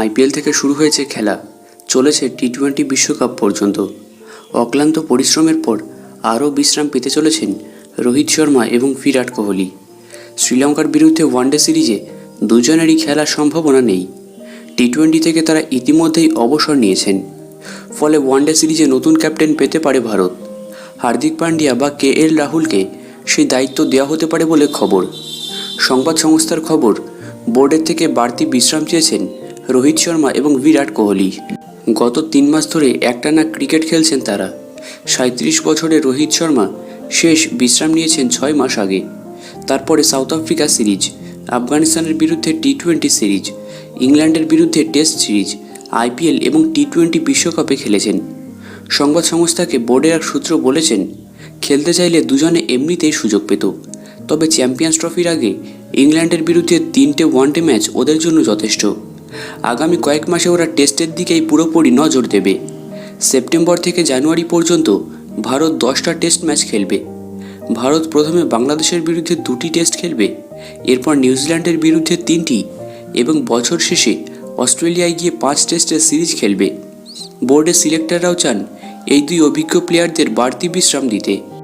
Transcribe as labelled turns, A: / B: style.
A: IPL থেকে শুরু হয়েছে খেলা। চলেছে টি টোয়েন্টি বিশ্বকাপ পর্যন্ত। অক্লান্ত পরিশ্রমের পর আরও বিশ্রাম পেতে চলেছেন রোহিত শর্মা এবং বিরাট কোহলি। শ্রীলঙ্কার বিরুদ্ধে ওয়ানডে সিরিজে দুজনেরই খেলার সম্ভাবনা নেই। টি টোয়েন্টি থেকে তারা ইতিমধ্যেই অবসর নিয়েছেন। ফলে ওয়ানডে সিরিজে নতুন ক্যাপ্টেন পেতে পারে ভারত। হার্দিক পান্ডিয়া বা কে এল রাহুলকে সেই দায়িত্ব দেওয়া হতে পারে বলে খবর। সংবাদ সংস্থার খবর, বোর্ডের থেকে বাড়তি বিশ্রাম চেয়েছেন রোহিত শর্মা এবং বিরাট কোহলি। গত তিন মাস ধরে একটানা ক্রিকেট খেলছেন তারা। সাঁত্রিশ বছরের রোহিত শর্মা শেষ বিশ্রাম নিয়েছেন ছয় মাস আগে। তারপরে সাউথ আফ্রিকা সিরিজ, আফগানিস্তানের বিরুদ্ধে টি টোয়েন্টি সিরিজ, ইংল্যান্ডের বিরুদ্ধে টেস্ট সিরিজ আইপিএল এবং টি টোয়েন্টি বিশ্বকাপে খেলেছেন। সংবাদ সংস্থাকে বোর্ডের এক সূত্র বলেছেন, খেলতে চাইলে দুজনে এমনিতেই সুযোগ পেত। তবে চ্যাম্পিয়ন্স ট্রফির আগে ইংল্যান্ডের বিরুদ্ধে তিনটে ওয়ানডে ম্যাচ ওদের জন্য যথেষ্ট। আগামী কয়েক মাসে ওরা টেস্টের দিকেই পুরোপুরি নজর দেবে। সেপ্টেম্বর থেকে জানুয়ারি পর্যন্ত ভারত দশটা টেস্ট ম্যাচ খেলবে। ভারত প্রথমে বাংলাদেশের বিরুদ্ধে দুটি টেস্ট খেলবে, এরপর নিউজিল্যান্ডের বিরুদ্ধে তিনটি এবং বছর শেষে অস্ট্রেলিয়ায় গিয়ে পাঁচ টেস্টের সিরিজ খেলবে। বোর্ডের সিলেক্টররাও চান এই দুই অভিজ্ঞ প্লেয়ারদের বাড়তি বিশ্রাম দিতে।